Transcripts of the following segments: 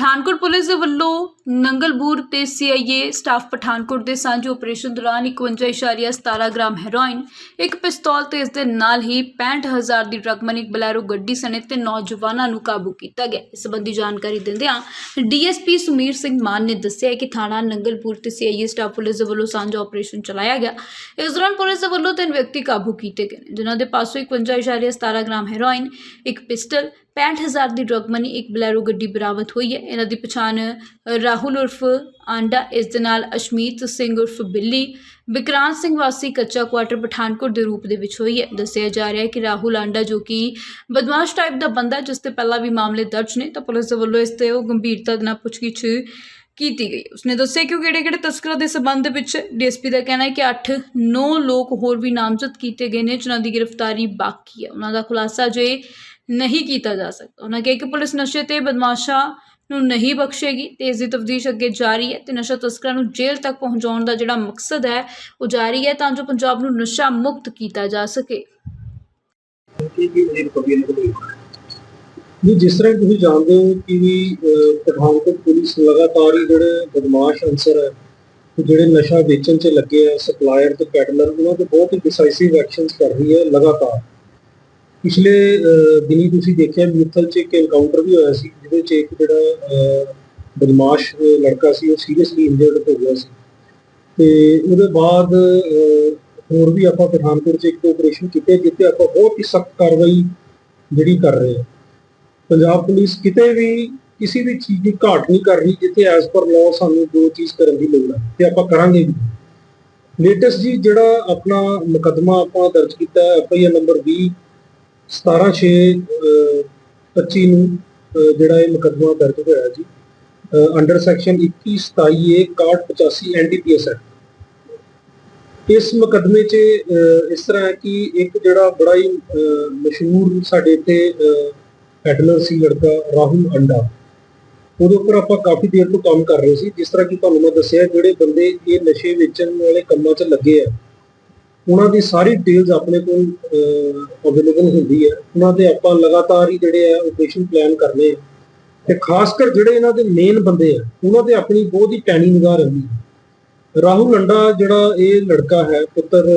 Pathankot police ਦੇ ਵੱਲੋਂ ਨੰਗਲਬੂਰ ਤੇ ਸੀਆਈਏ ਸਟਾਫ ਪਠਾਨਕੋਟ ਦੇ ਸਾਂਝੇ ਆਪਰੇਸ਼ਨ ਦੌਰਾਨ 51.17 ਗ੍ਰਾਮ ਹੈਰੋਇਨ, ਇੱਕ ਪਿਸਤੌਲ ਤੇ ਇਸ ਦੇ ਨਾਲ ਹੀ 65000 ਦੀ ਡਰਗ ਇੱਕ ਬਲੈਰੋ ਗੱਡੀ ਸਣੇ ਤੇ ਨੌਜਵਾਨਾਂ ਨੂੰ ਕਾਬੂ ਕੀਤਾ ਗਿਆ। ਇਸ ਸੰਬੰਧੀ ਜਾਣਕਾਰੀ ਦਿੰਦਿਆਂ ਡੀਐਸਪੀ ਸੁਮੀਰ ਸਿੰਘ ਮਾਨ ਨੇ ਦੱਸਿਆ ਕਿ ਥਾਣਾ ਨੰਗਲਪੁਰ ਤੇ ਸੀਆਈਏ ਸਟਾਫ ਪੁਲਿਸ ਦੇ ਵੱਲੋਂ ਸਾਂਝਾ ਆਪਰੇਸ਼ਨ ਚਲਾਇਆ ਗਿਆ। ਇਸ ਦੌਰਾਨ ਪੁਲਿਸ ਦੇ ਵੱਲੋਂ ਤਿੰਨ ਵਿਅਕਤੀ ਕਾਬੂ ਕੀਤੇ ਗਏ ਨੇ, ਜਿਨ੍ਹਾਂ ਦੇ ਪਾਸੋਂ 51.17 ਗ੍ਰਾਮ ਹੈਰੋਇਨ, ਇੱਕ ਪਿਸਟਲ 65000 ਦੀ ਡਰਗ ਮਨੀ ਇੱਕ ਬਲੈਰੋ ਗੱਡੀ ਬਰਾਮਦ ਹੋਈ ਹੈ। ਇਹਨਾਂ ਦੀ ਪਛਾਣ ਰਾਹੁਲ ਉਰਫ ਆਂਡਾ, ਇਸ ਦੇ ਨਾਲ ਅਸ਼ਮੀਤ ਸਿੰਘ ਉਰਫ ਬਿੱਲੀ ਵਿਕਰਾਂਤ ਸਿੰਘ ਵਾਸੀ ਕੱਚਾ ਕੁਆਟਰ ਪਠਾਨਕੋਟ ਦੇ ਰੂਪ ਦੇ ਵਿੱਚ ਹੋਈ ਹੈ। ਦੱਸਿਆ ਜਾ ਰਿਹਾ ਹੈ ਕਿ ਰਾਹੁਲ ਆਂਡਾ ਜੋ ਕਿ ਬਦਮਾਸ਼ ਟਾਈਪ ਦਾ ਬੰਦਾ ਜਿਸ ਤੇ ਪਹਿਲਾਂ ਵੀ ਮਾਮਲੇ ਦਰਜ ਨੇ, ਤਾਂ ਪੁਲਿਸ ਦੇ ਵੱਲੋਂ ਇਸ ਤੇ ਉਹ ਗੰਭੀਰਤਾ ਦੇ ਨਾਲ ਪੁੱਛਗਿੱਛ ਕੀਤੀ ਗਈ ਉਸਨੇ ਦੱਸਿਆ ਕਿ ਉਹ ਕਿਹੜੇ-ਕਿਹੜੇ ਤਸਕਰਾਂ ਦੇ ਸਬੰਧ ਦੇ ਵਿੱਚ ਡੀਐਸਪੀ ਦਾ ਕਹਿਣਾ ਹੈ ਕਿ 8-9 ਲੋਕ ਹੋਰ ਵੀ ਨਾਮਜ਼ਦ ਕੀਤੇ ਗਏ ਨੇ, ਜਿਨ੍ਹਾਂ ਦੀ ਗ੍ਰਿਫਤਾਰੀ ਬਾਕੀ ਹੈ। ਉਹਨਾਂ ਦਾ ਖੁਲਾਸਾ ਜੇ ਨਹੀਂ ਕੀਤਾ ਜਾ ਸਕਦਾ। ਉਹਨਾਂ ਕਿਹਾ ਕਿ ਪੁਲਿਸ ਨਸ਼ੇ ਤੇ ਬਦਮਾਸ਼ਾਂ ਨੂੰ ਨਹੀਂ ਬਖਸ਼ੇਗੀ ਤੇ ਇਸ ਦੀ ਤਫਤੀਸ਼ ਅੱਗੇ ਜਾਰੀ ਹੈ ਤੇ ਨਸ਼ਾ ਤਸਕਰਾਂ ਨੂੰ ਜੇਲ੍ਹ ਤੱਕ ਪਹੁੰਚਾਉਣ ਦਾ ਜਿਹੜਾ ਮਕਸਦ ਹੈ ਉਹ ਜਾਰੀ ਹੈ ਤਾਂ ਜੋ ਪੰਜਾਬ ਨੂੰ ਨਸ਼ਾ ਮੁਕਤ ਕੀਤਾ ਜਾ ਸਕੇ। ਜੀ ਜਿਸ ਤਰ੍ਹਾਂ ਤੁਸੀਂ ਜਾਣਦੇ ਹੋ ਕਿ ਵੀ ਪਠਾਨਕੋਟ ਪੁਲਿਸ ਲਗਾਤਾਰ ਹੀ ਜਿਹੜੇ ਬਦਮਾਸ਼ ਅਨਸਰ ਹੈ ਤੇ ਜਿਹੜੇ ਨਸ਼ਾ ਵੇਚਣ 'ਚ ਲੱਗੇ ਆ ਸਪਲਾਇਰ ਤੇ ਪੈਡਲਰ ਉਹਨਾਂ ਤੇ ਬਹੁਤ ਹੀ ਡਿਸਾਈਸਿਵ ਐਕਸ਼ਨਸ ਕਰ ਰਹੀ ਹੈ ਲਗਾਤਾਰ। ਪਿਛਲੇ ਅਹ, ਦਿਨੀ ਤੁਸੀਂ ਦੇਖਿਆ ਮਿੱਥਲ 'ਚ ਇੱਕ ਐਨਕਾਊਂਟਰ ਵੀ ਹੋਇਆ ਸੀ ਜਿਹਦੇ 'ਚ ਇੱਕ ਜਿਹੜਾ ਬਦਮਾਸ਼ ਲੜਕਾ ਸੀ ਉਹ ਸੀਰੀਅਸਲੀ ਇੰਜਰਡ ਹੋ ਗਿਆ ਸੀ। ਤੇ ਉਹਦੇ ਬਾਅਦ ਹੋਰ ਵੀ ਆਪਾਂ ਪਠਾਨਕੋਟ 'ਚ ਇੱਕ ਆਪਰੇਸ਼ਨ ਕੀਤੇ ਜਿੱਥੇ ਆਪਾਂ ਬਹੁਤ ਹੀ ਸਖਤ ਕਾਰਵਾਈ ਜਿਹੜੀ ਕਰ ਰਹੇ ਹਾਂ। ਪੰਜਾਬ ਪੁਲਿਸ ਕਿਤੇ ਵੀ ਕਿਸੇ ਵੀ ਚੀਜ਼ ਦੀ ਘਾਟ ਨਹੀਂ ਕਰ ਰਹੀ ਜਿੱਥੇ ਐਸ ਪਰ ਲਾਅ ਸਾਨੂੰ ਦੋ ਚੀਜ਼ ਕਰਨ ਦੀ ਲੋੜ ਹੈ ਤੇ ਆਪਾਂ ਕਰਾਂਗੇ ਵੀ। ਲੇਟੈਸਟ ਜੀ ਜਿਹੜਾ ਆਪਣਾ ਮੁਕੱਦਮਾ ਆਪਾਂ ਦਰਜ ਕੀਤਾ ਹੈ ਐਫ ਆਈ ਆਰ ਨੰਬਰ 20 17 25 ਨੂੰ ਜਿਹੜਾ ਇਹ ਮੁਕੱਦਮਾ ਦਰਜ ਹੋਇਆ ਜੀ under section 21 27 A 6185 NDPS act ਇਸ ਮੁਕੱਦਮੇ 'ਚ ਅਹ, ਇਸ ਤਰ੍ਹਾਂ ਹੈ ਕਿ ਇੱਕ ਜਿਹੜਾ ਬੜਾ ਹੀ ਅਹ, ਮਸ਼ਹੂਰ ਸਾਡੇ ਇੱਥੇ ਅਹ, ਪੈਡਲਰ ਸੀ ਲੜਕਾ ਰਾਹੁਲ ਅੰਡਾ। ਉਹਦੇ ਉੱਪਰ ਆਪਾਂ ਕਾਫੀ ਦੇਰ ਤੋਂ ਕੰਮ ਕਰ ਰਹੇ ਸੀ। ਜਿਸ ਤਰ੍ਹਾਂ ਕਿ ਤੁਹਾਨੂੰ ਮੈਂ ਦੱਸਿਆ ਜਿਹੜੇ ਬੰਦੇ ਇਹ ਨਸ਼ੇ ਵੇਚਣ ਵਾਲੇ ਕੰਮਾਂ 'ਚ ਲੱਗੇ ਆ ਉਹਨਾਂ ਦੀ ਸਾਰੀ ਡਿਟੇਲਸ ਆਪਣੇ ਕੋਲ ਅਵੇਲੇਬਲ ਹੁੰਦੀ ਹੈ। ਉਹਨਾਂ ਦੇ ਆਪਾਂ ਲਗਾਤਾਰ ਹੀ ਜਿਹੜੇ ਆ ਆਪਰੇਸ਼ਨ ਪਲਾਨ ਕਰਨੇ ਆ। ਤੇ ਖਾਸ ਕਰ ਜਿਹੜੇ ਇਹਨਾਂ ਦੇ ਮੇਨ ਬੰਦੇ ਆ, ਉਹਨਾਂ ਤੇ ਆਪਣੀ ਬਹੁਤ ਹੀ ਟੈਨੀ ਨਿਗਾਹ ਰਹਿੰਦੀ ਹੈ। ਰਾਹੁਲ ਅੰਡਾ ਜਿਹੜਾ ਇਹ ਲੜਕਾ ਹੈ, ਪੁੱਤਰ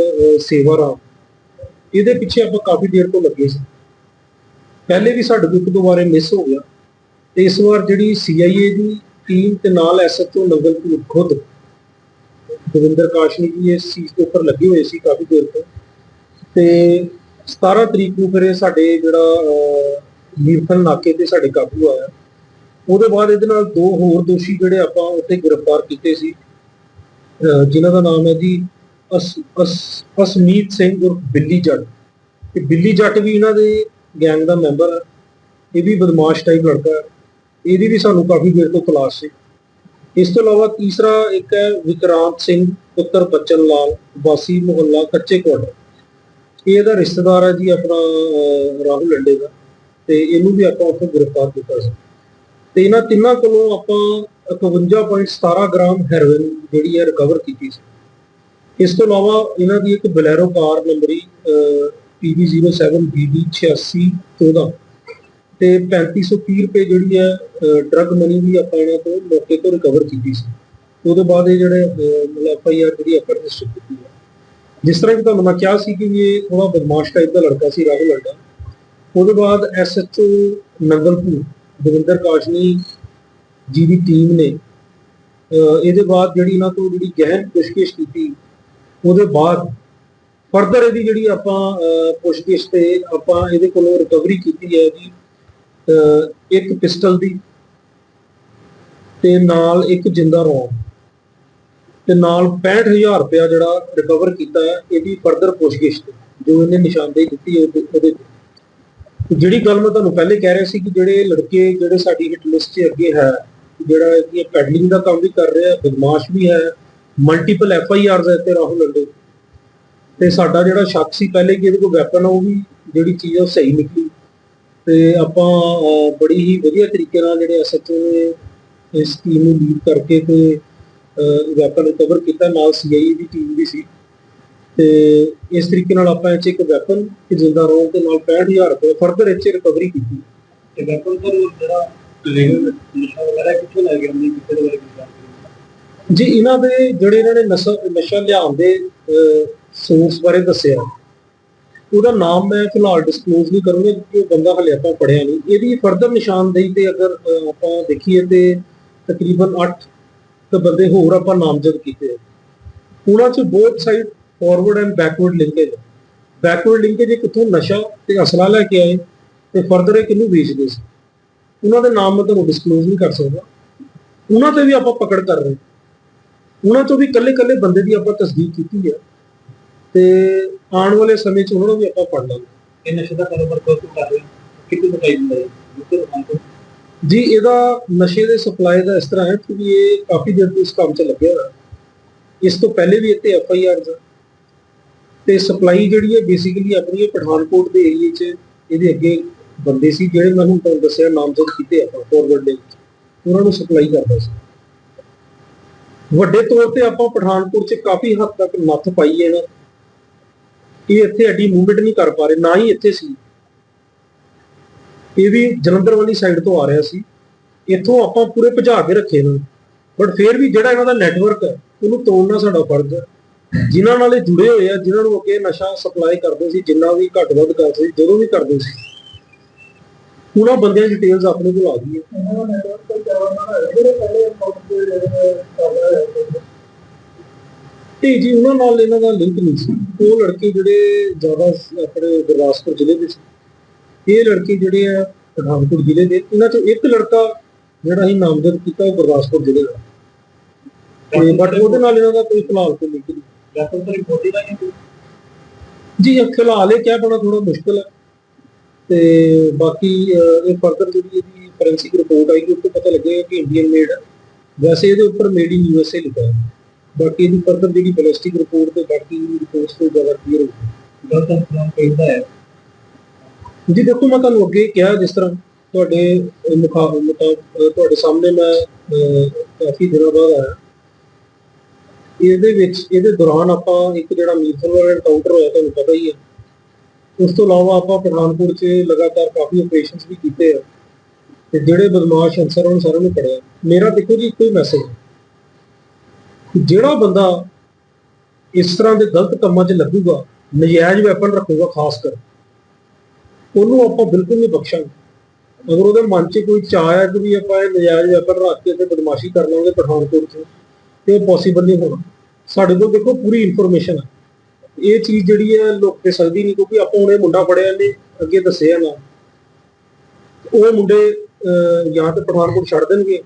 ਸੇਵਾ ਰਾਮ, ਇਹਦੇ ਪਿੱਛੇ ਆਪਾਂ ਕਾਫੀ ਦੇਰ ਤੋਂ ਲੱਗੇ ਸੀ। ਪਹਿਲੇ ਵੀ ਸਾਡੇ ਕੋਲ ਇੱਕ ਦੋ ਵਾਰੇ ਮਿਸ ਹੋ ਗਿਆ। ਤੇ ਇਸ ਵਾਰ ਜਿਹੜੀ ਸੀਆਈਏ ਦੀ ਟੀਮ ਤੇ ਨਾਲ ਐਸਐਚਓ ਨੰਗਲਪੁਰ ਖੁਦ ਦਵਿੰਦਰ ਕਾਸ਼ਨੀ ਜੀ ਇਸ ਚੀਜ਼ ਦੇ ਉੱਪਰ ਲੱਗੇ ਹੋਏ ਸੀ ਕਾਫੀ ਦੇਰ ਤੋਂ। ਤੇ 17 ਤਰੀਕ ਨੂੰ ਫਿਰ ਇਹ ਸਾਡੇ ਜਿਹੜਾ ਅਹ, ਨਾਕੇ ਤੇ ਸਾਡੇ ਕਾਬੂ ਆਇਆ। ਉਹਦੇ ਬਾਅਦ ਇਹਦੇ ਨਾਲ ਦੋ ਹੋਰ ਦੋਸ਼ੀ ਜਿਹੜੇ ਆਪਾਂ ਉੱਥੇ ਗ੍ਰਿਫਤਾਰ ਕੀਤੇ ਸੀ ਅਹ, ਜਿਨ੍ਹਾਂ ਦਾ ਨਾਮ ਹੈ ਜੀ ਅਸ ਅਸ- ਅਸਮੀਤ ਸਿੰਘ ਉਰਫ ਬਿੱਲੀ ਜੱਟ। ਤੇ ਬਿੱਲੀ ਜੱਟ ਵੀ ਇਹਨਾਂ ਦੇ ਗੈਂਗ ਦਾ ਮੈਂਬਰ ਹੈ। ਇਹ ਵੀ ਬਦਮਾਸ਼ ਟਾਈਪ ਲੜਕਾ ਹੈ। ਇਹਦੀ ਵੀ ਸਾਨੂੰ ਕਾਫੀ ਦੇਰ ਤੋਂ ਤਲਾਸ਼ ਸੀ। ਇਸ ਤੋਂ ਇਲਾਵਾ ਤੀਸਰਾ ਇੱਕ ਹੈ ਵਿਕਰਾਂਤ ਸਿੰਘ, ਪੁੱਤਰ ਬਚਨ ਲਾਲ, ਵਾਸੀ ਮੁਹੱਲਾ ਕੱਚੇ ਕੋਟ ਇਹ ਇਹਦਾ ਰਿਸ਼ਤੇਦਾਰ ਹੈ ਜੀ ਆਪਣਾ ਰਾਹੁਲ ਲੰਡੇ ਦਾ ਤੇ ਇਹਨੂੰ ਵੀ ਆਪਾਂ ਉੱਥੋਂ ਗ੍ਰਿਫਤਾਰ ਕੀਤਾ ਸੀ। ਤੇ ਇਹਨਾਂ ਤਿੰਨਾਂ ਕੋਲੋਂ ਆਪਾਂ 51.17 ਗ੍ਰਾਮ ਹੈਰੋਇਨ ਜਿਹੜੀ ਹੈ ਰਿਕਵਰ ਕੀਤੀ ਸੀ। ਇਸ ਤੋਂ ਇਲਾਵਾ ਇਹਨਾਂ ਦੀ ਇੱਕ ਬਲੈਰੋ ਕਾਰ ਨੰਬਰੀ PB07BD 8614 ਤੇ 3530 ਰੁਪਏ ਜਿਹੜੀ ਹੈ ਡਰਗ ਮਨੀ ਵੀ ਆਪਾਂ ਇਹਨਾਂ ਤੋਂ ਮੌਕੇ ਤੋਂ ਰਿਕਵਰ ਕੀਤੀ ਸੀ। ਉਹਦੇ ਬਾਅਦ ਇਹ ਜਿਹੜੇ ਮਤਲਬ ਐਫ ਆਈ ਆਰ ਜਿਹੜੀ ਆਪਾਂ ਰਜਿਸਟਰ ਕੀਤੀ ਹੈ। ਜਿਸ ਤਰ੍ਹਾਂ ਕਿ ਤੁਹਾਨੂੰ ਮੈਂ ਕਿਹਾ ਸੀ ਕਿ ਇਹ ਥੋੜਾ ਬਦਮਾਸ਼ ਟਾਈਪ ਦਾ ਲੜਕਾ ਸੀ, ਰਾਹੁਲ ਲੜਕਾ। ਉਹਦੇ ਬਾਅਦ ਐਸਐਚਓ ਨੰਗਲਪੁਰ ਦਵਿੰਦਰ ਕਾਸ਼ਨੀ ਜੀ ਦੀ ਟੀਮ ਨੇ ਇਹਦੇ ਬਾਅਦ ਜਿਹੜੀ ਇਹਨਾਂ ਤੋਂ ਜਿਹੜੀ ਗਹਿਨ ਪੁੱਛਗਿੱਛ ਕੀਤੀ, ਉਹਦੇ ਬਾਅਦ ਫਰਦਰ ਇਹਦੀ ਜਿਹੜੀ ਆਪਾਂ ਪੁੱਛਗਿੱਛ ਤੇ ਆਪਾਂ ਇਹਦੇ ਕੋਲੋਂ ਰਿਕਵਰੀ ਕੀਤੀ ਹੈ ਜੀ। ਇੱਕ ਪਿਸਟਲ ਦੀ ਤੇ ਨਾਲ ਇੱਕ ਜਿੰਦਾ ਰੌਂਦ ਤੇ ਨਾਲ 65000 ਰੁਪਇਆ ਜਿਹੜਾ ਰਿਕਵਰ ਕੀਤਾ ਹੈ ਇਹਦੀ ਫਰਦਰ ਪੁੱਛਗਿੱਛ ਜੋ ਇਹਨੇ ਨਿਸ਼ਾਨਦੇਹੀ ਦਿੱਤੀ ਉਹਦੇ ਉਹਦੇ ਤੇ। ਜਿਹੜੀ ਗੱਲ ਮੈਂ ਤੁਹਾਨੂੰ ਪਹਿਲੇ ਕਹਿ ਰਿਹਾ ਸੀ ਕਿ ਜਿਹੜੇ ਲੜਕੇ, ਜਿਹੜੇ ਸਾਡੀ ਹਿੱਟ ਲਿਸਟ 'ਚ ਅੱਗੇ ਹੈ, ਜਿਹੜਾ ਇਹ ਪੈਡਲਿੰਗ ਦਾ ਕੰਮ ਵੀ ਕਰ ਰਿਹਾ, ਬਦਮਾਸ਼ ਵੀ ਹੈ ਮਲਟੀਪਲ ਐਫ ਆਈ ਆਰਸ ਹੈ ਤੇ ਰਾਹੁਲ ਅੰਡੇ ਤੇ ਸਾਡਾ ਜਿਹੜਾ ਸ਼ੱਕ ਸੀ ਪਹਿਲੇ ਕਿ ਇਹਦੇ ਕੋਲ ਵੈਪਨ ਉਹ ਵੀ ਜਿਹੜੀ ਚੀਜ਼ ਆ ਉਹ ਸਹੀ ਨਿਕਲੀ। ਤੇ ਆਪਾਂ ਬੜੀ ਹੀ ਵਧੀਆ ਤਰੀਕੇ ਨਾਲ ਜਿਹੜੇ ਐਸਐਚਓ ਨੇ ਇਸ ਟੀਮ ਨੂੰ ਲੀਡ ਕਰਕੇ ਤੇ ਵੈਪਨ ਰਿਕਵਰ ਕੀਤਾ ਨਾਲ ਸੀਆਈ ਦੀ ਟੀਮ ਵੀ ਸੀ। ਤੇ ਇਸ ਤਰੀਕੇ ਨਾਲ ਆਪਾਂ 'ਚ ਇੱਕ ਵੈਪਨ ਤੇ ਜਿੰਦਾ ਰੋਲ ਤੇ ਨਾਲ 65000 ਰੁਪਏ ਫਰਦਰ 'ਚ ਰਿਕਵਰੀ ਕੀਤੀ। ਤੇ ਵੈਪਨ ਦਾ ਜਿਹੜਾ ਲੀਗਲ ਨਸ਼ਾ ਵਗੈਰਾ ਕਿੱਥੋਂ ਲੈ ਕੇ ਆਉਂਦੇ ਕਿੱਥੇ ਦੇ ਬਾਰੇ ਕੀ ਜਾਣਕਾਰੀ ਜੀ ਇਹਨਾਂ ਦੇ ਜਿਹੜੇ ਇਹਨਾਂ ਨੇ ਨਸ਼ਾ ਨਸ਼ਾ ਲਿਆਉਣ ਦੇ ਸੋਰਸ ਬਾਰੇ ਦੱਸਿਆ। ਉਹਦਾ ਨਾਮ ਮੈਂ ਫਿਲਹਾਲ ਡਿਸਕਲੋਜ਼ ਨਹੀਂ ਕਰੂੰਗਾ, ਕਿਉਂਕਿ ਉਹ ਬੰਦਾ ਹਲੇ ਆਪਾਂ ਪੜਿਆ ਨਹੀਂ। ਇਹਦੀ ਫਰਦਰ ਨਿਸ਼ਾਨਦੇਹੀ ਤੇ ਅਗਰ ਆਪਾਂ ਦੇਖੀਏ ਤੇ ਤਕਰੀਬਨ 8 ਤਾਂ ਬੰਦੇ ਹੋਰ ਆਪਾਂ ਨਾਮਜ਼ਦ ਕੀਤੇ ਆ। ਉਹਨਾਂ 'ਚ both side forward and backward linkage backward linkage ਇਹ ਕਿੱਥੋਂ ਨਸ਼ਾ ਤੇ ਅਸਲਾ ਲੈ ਕੇ ਆਏ ਤੇ ਫਰਦਰ ਇਹ ਕਿਹਨੂੰ ਵੇਚਦੇ ਸੀ? ਉਹਨਾਂ ਦੇ ਨਾਮ ਮੈਂ ਤੁਹਾਨੂੰ ਡਿਸਕਲੋਜ਼ ਨਹੀਂ ਕਰ ਸਕਦਾ। ਉਹਨਾਂ ਤੇ ਵੀ ਆਪਾਂ ਪਕੜ ਕਰ ਰਹੇ ਉਹਨਾਂ ਤੋਂ ਵੀ ਇਕੱਲੇ ਇਕੱਲੇ ਬੰਦੇ ਦੀ ਆਪਾਂ ਤਸਦੀਕ ਕੀਤੀ ਹੈ ਤੇ ਆਉਣ ਵਾਲੇ ਸਮੇਂ 'ਚ ਉਹਨਾਂ ਵੀ ਆਪਾਂ ਪੜ ਲਾਂਗੇ। ਇਹ ਨਸ਼ੇ ਦਾ ਕਾਰੋਬਾਰ ਤੋਂ ਕਰ ਰਹੇ। ਹੋ ਕਿੱਥੇ ਤੋਂ ਚਾਹੀਦਾ ਹੁੰਦਾ ਹੈ? ਤੋਂ ਕੰਮ ਤੋਂ ਜੀ ਇਹਦਾ ਨਸ਼ੇ ਦੇ ਸਪਲਾਈ ਦਾ ਇਸ ਤਰ੍ਹਾਂ ਹੈ ਕਿ ਇਹ ਕਾਫੀ ਦੇਰ ਤੋਂ ਇਸ ਕੰਮ 'ਚ ਲੱਗਿਆ ਹੋਇਆ। ਇਸ ਤੋਂ ਪਹਿਲੇ ਵੀ ਇੱਥੇ ਐਫ ਆਈ ਆਰ ਤੇ ਸਪਲਾਈ ਜਿਹੜੀ ਹੈ ਬੇਸਿਕਲੀ ਆਪਣੀ ਪਠਾਨਕੋਟ ਦੇ ਏਰੀਏ 'ਚ ਇਹਦੇ ਅੱਗੇ ਬੰਦੇ ਸੀ ਜਿਹੜੇ ਮੈਂ ਹੁਣ ਤੁਹਾਨੂੰ ਦੱਸਿਆ ਨਾਮਜ਼ਦ ਕੀਤੇ ਆਪਾਂ ਫੋਰਵਰਡ ਦੇ ਉਹਨਾਂ ਨੂੰ ਸਪਲਾਈ ਕਰਦਾ ਸੀ। ਵੱਡੇ ਤੌਰ ਤੇ ਆਪਾਂ ਪਠਾਨਕੋਟ 'ਚ ਕਾਫੀ ਹੱਦ ਤੱਕ ਨੱਥ ਪਾਈ ਹੈ ਇਹਨਾਂ। ਇਹ ਇੱਥੇ ਐਡੀ ਮੂਵਮੈਂਟ ਨਹੀਂ ਕਰ ਪਾ ਰਹੇ, ਨਾ ਹੀ ਇੱਥੇ ਸੀ। ਇਹ ਵੀ ਜਲੰਧਰ ਵਾਲੀ ਸਾਈਡ ਤੋਂ ਆ ਰਿਹਾ ਸੀ। ਇੱਥੋਂ ਆਪਾਂ ਪੂਰੇ ਭਜਾ ਕੇ ਰੱਖੇ ਇਹਨਾਂ ਬਟ ਫਿਰ ਵੀ ਜਿਹੜਾ ਇਹਨਾਂ ਦਾ ਨੈਟਵਰਕ ਹੈ, ਉਹਨੂੰ ਤੋੜਨਾ ਸਾਡਾ ਫਰਜ਼ ਹੈ। ਜਿਨ੍ਹਾਂ ਨਾਲ ਇਹ ਜੁੜੇ ਹੋਏ ਆ, ਜਿਨ੍ਹਾਂ ਨੂੰ ਅੱਗੇ ਨਸ਼ਾ ਸਪਲਾਈ ਕਰਦੇ ਸੀ, ਜਿੰਨਾ ਵੀ ਘੱਟ ਵੱਧ ਕਰਦੇ ਸੀ, ਜਦੋਂ ਵੀ ਕਰਦੇ ਸੀ। ਉਹਨਾਂ ਬੰਦਿਆਂ ਦੀ ਡਿਟੇਲਸ ਆਪਣੇ ਕੋਲ ਆ ਗਈਆਂ। ਤੇ ਜੀ ਉਹਨਾਂ ਨਾਲ ਇਹਨਾਂ ਦਾ ਲਿੰਕ ਨਹੀਂ ਸੀ। ਉਹ ਲੜਕੇ ਜਿਹੜੇ ਜ਼ਿਆਦਾ ਆਪਣੇ ਗੁਰਦਾਸਪੁਰ ਜ਼ਿਲ੍ਹੇ ਦੇ ਸੀ। ਇਹ ਲੜਕੇ ਜਿਹੜੇ ਆ ਪਠਾਨਕੋਟ ਜ਼ਿਲ੍ਹੇ ਦੇ। ਇਹਨਾਂ ਚੋਂ ਇੱਕ ਲੜਕਾ ਜਿਹੜਾ ਅਸੀਂ ਨਾਮਜ਼ਦ ਕੀਤਾ ਉਹ ਗੁਰਦਾਸਪੁਰ ਜ਼ਿਲ੍ਹੇ ਦਾ। ਤੇ ਬਟ ਉਹਦੇ ਨਾਲ ਇਹਨਾਂ ਦਾ ਕੋਈ ਫਿਲਹਾਲ ਕੋਈ ਲਿੰਕ ਨਹੀਂ। ਲੈਪਟਾਪ ਤੋਂ ਰਿਪੋਰਟ ਹੀ ਦਾ ਨਹੀਂ ਜੀ ਇਹ ਫਿਲਹਾਲ ਇਹ ਕਹਿ ਪਾਉਣਾ ਥੋੜਾ ਮੁਸ਼ਕਲ ਹੈ ਤੇ ਬਾਕੀ ਇਹ ਫਰਦਰ ਜਿਹੜੀ ਇਹਦੀ ਫੋਰੈਂਸਿਕ ਰਿਪੋਰਟ ਆਏਗੀ ਉਹ ਤੋਂ ਪਤਾ ਲੱਗੇਗਾ ਕਿ ਇੰਡੀਅਨ ਮੇਡ ਹੈ ਵੈਸੇ ਇਹਦੇ ਉੱਪਰ ਮੇਡ ਇਨ ਯੂਐਸਏ ਲਿਖਿਆ ਹੈ ਬਾਕੀ ਇਹਦੀ ਫਰਦਰ ਜਿਹੜੀ ਬੈਲਿਸਟਿਕ ਰਿਪੋਰਟ ਤੇ ਬਾਕੀ ਰਿਪੋਰਟਸ ਤੋਂ ਜ਼ਿਆਦਾ ਕਲੀਅਰ ਹੋਊਗੀ ਗਲਤ ਇਨਫੋਰਮ ਕਹਿੰਦਾ ਹੈ। ਜੀ ਦੇਖੋ ਮੈਂ ਤੁਹਾਨੂੰ ਅੱਗੇ ਕਿਹਾ ਜਿਸ ਤਰ੍ਹਾਂ ਤੁਹਾਡੇ ਅਹ, ਤੁਹਾਡੇ ਸਾਹਮਣੇ ਮੈਂ ਕਾਫੀ ਦਿਨਾਂ ਬਾਅਦ ਆਇਆ। ਇਹਦੇ ਵਿੱਚ ਇਹਦੇ ਦੌਰਾਨ ਆਪਾਂ ਇੱਕ ਜਿਹੜਾ ਮੀਰਪੁਰ ਵਾਲਾ ਐਨਕਾਊਂਟਰ ਹੋਇਆ ਤੁਹਾਨੂੰ ਪਤਾ ਹੀ ਹੈ। ਉਸ ਤੋਂ ਇਲਾਵਾ ਆਪਾਂ ਪਠਾਨਕੋਟ 'ਚ ਲਗਾਤਾਰ ਕਾਫੀ ਆਪਰੇਸ਼ਨਸ ਵੀ ਕੀਤੇ ਆ। ਤੇ ਜਿਹੜੇ ਬਦਮਾਸ਼ ਅਨਸਰ ਉਹਨਾਂ ਸਾਰਿਆਂ ਨੂੰ ਫੜਿਆ। ਮੇਰਾ ਦੇਖੋ ਜੀ ਇੱਕੋ ਹੀ ਮੈਸੇਜ ਜਿਹੜਾ ਬੰਦਾ ਇਸ ਤਰ੍ਹਾਂ ਦੇ ਗਲਤ ਕੰਮਾਂ 'ਚ ਲੱਗੂਗਾ, ਨਜਾਇਜ਼ ਵੈਪਨ ਰੱਖੂਗਾ ਖਾਸ ਕਰ, ਉਹਨੂੰ ਆਪਾਂ ਬਿਲਕੁਲ ਨਹੀਂ ਬਖਸ਼ਾਂਗੇ। ਅਗਰ ਉਹਦੇ ਮਨ 'ਚ ਕੋਈ ਚਾਹ ਹੈ ਕਿ ਵੀ ਆਪਾਂ ਇਹ ਨਜਾਇਜ਼ ਵੈਪਨ ਰੱਖ ਕੇ ਤੇ ਬਦਮਾਸ਼ੀ ਕਰ ਲਵਾਂਗੇ ਪਠਾਨਕੋਟ 'ਚ ਤੇ ਉਹ ਪੋਸੀਬਲ ਨਹੀਂ ਹੋਣਾ। ਸਾਡੇ ਕੋਲ ਦੇਖੋ ਪੂਰੀ ਇਨਫੋਰਮੇਸ਼ਨ ਹੈ। ਇਹ ਚੀਜ਼ ਜਿਹੜੀ ਹੈ ਲੁੱਕ ਤੇ ਸਕਦੀ ਨਹੀਂ, ਕਿਉਂਕਿ ਆਪਾਂ ਉਹਨੇ ਮੁੰਡਾ ਫੜਿਆ ਨੇ ਅੱਗੇ ਦੱਸਿਆ ਨਾ। ਉਹ ਮੁੰਡੇ ਜਾਂ ਤਾਂ ਪਠਾਨਕੋਟ ਛੱਡ ਦੇਣਗੇ।